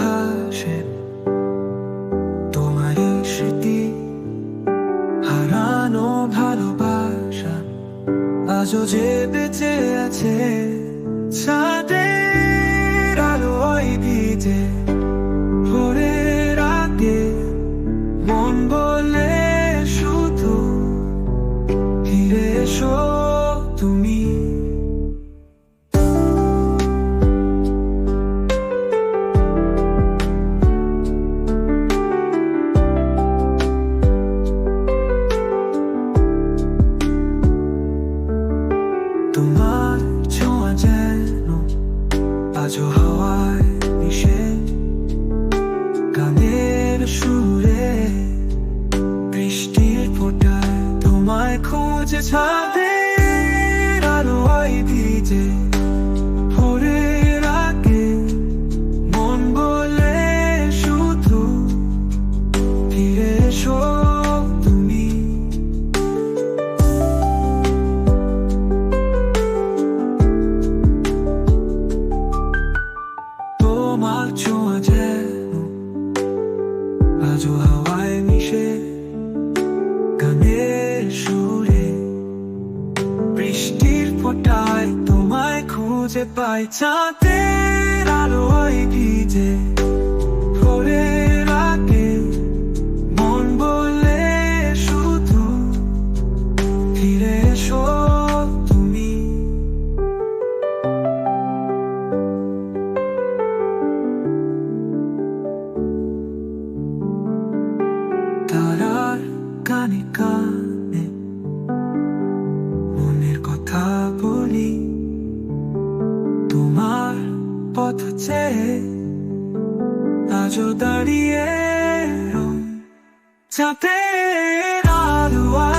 ভাসে তোমারই স্মৃতি, হারানো ভালোবাসা। আজও যে বেঁচে আছে ছাদের আলোয় ভিজে ভোরের আগে মন বলে শুধু ফিরে এসো। আজও হাওয়ায় মিশে গানের সুরে বৃষ্টির ফোটায় তোমায় খোঁজে ছাদে আলোয় ভিজে আজও হাওয়ায় মিশে গানের সুরে। বৃষ্টির ফোটায় তোমায় খুঁজে পাই চাঁদের আলোয় ভিজে। কানে মনের কথা বলি তোমার পথ চেয়ে আজও দাঁড়িয়ে। চাঁদের আলোয়